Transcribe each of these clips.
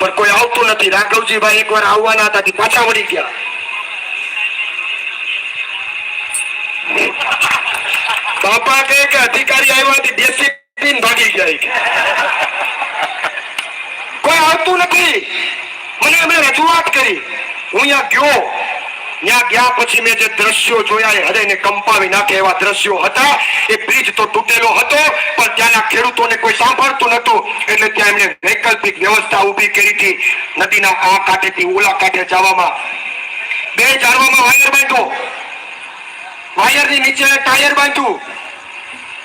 પણ કોઈ આવતું નથી. રાઘવજીભાઈ એકવાર આવવાના હતા તે પાછા વળી ગયા. બાપા કહે કે અધિકારી આવ્યા દેશી પીને ભાગી ગયા કોઈ આવતું નથી. મને એમણે રજૂઆત કરી. હું અહીંયા ગયો. ત્યાં ગયા પછી મેં જે દ્રશ્યો જોયા એ હૃદયને કંપાવી નાખે એવા દ્રશ્યો હતા. એ બ્રિજ તો તૂટેલો હતો, પણ ત્યાંના ખેડૂતોને કોઈ સાંભળતું નતું એટલે ત્યાં એમણે વૈકલ્પિક વ્યવસ્થા ઊભી કરી હતી. નદીના આ કાંઠેથી ઓલા કાંઠે જવામાં. બે ઝાડવામાં વાયર બાંધ્યો. વાયરની નીચે ટાયર બાંધ્યું.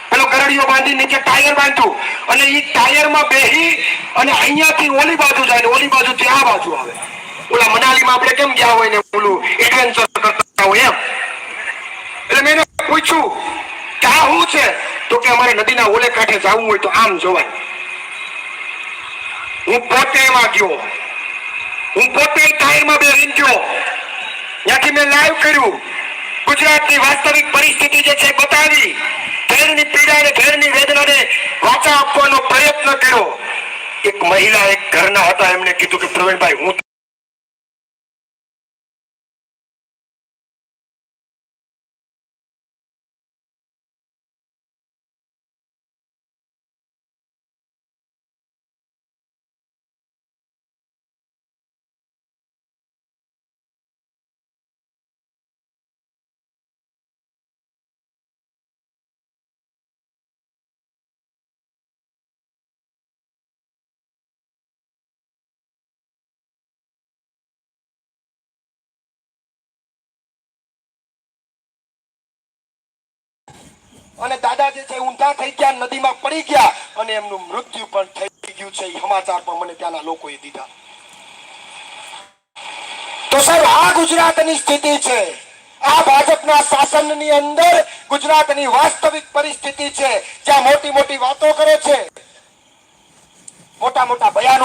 પેલો ગરડીઓ બાંધી નીચે ટાયર બાંધ્યું. અને ઈ ટાયરમાં બેહી અને અહીંયાથી ઓલી બાજુ જાય ઓલી બાજુથી આ બાજુ આવે ઓલા મનાલીમાં આપણે કેમ ગયા હોય ને ઓલું એડવેન્ચર કરતા હોય એમ? એટલે મેં પૂછ્યું કે આ શું છે? તો કે અમારે નદીના ઓલે કાંઠે જવું હોય તો આમ જોવાય. હું પોતે એમાં ગયો. હું પોતે ટાયરમાં બે ગયો. ત્યાંથી મેં લાઈવ કર્યું. ગુજરાતની વાસ્તવિક પરિસ્થિતિ જે છે બતાવી. ઘેરની પીડા અને ઘેરની વેદનાને વાચા આપવાનો પ્રયત્ન કર્યો. એક મહિલા એક ઘરના હતા એમને કીધું કે પ્રવીણભાઈ, હું અને દાદા જે છે ઊંધા થઈ ગયા, નદીમાં પડી ગયા અને એમનું મૃત્યુ પણ થઈ ગયું છે. એ સમાચાર મને ત્યાંના લોકોએ દીધા. તો સર આ ગુજરાતની સ્થિતિ છે. આ ભાજપના શાસનની અંદર ગુજરાતની વાસ્તવિક પરિસ્થિતિ છે. જ્યાં મોટી મોટી વાતો કરે છે. મોટા મોટા બયાનો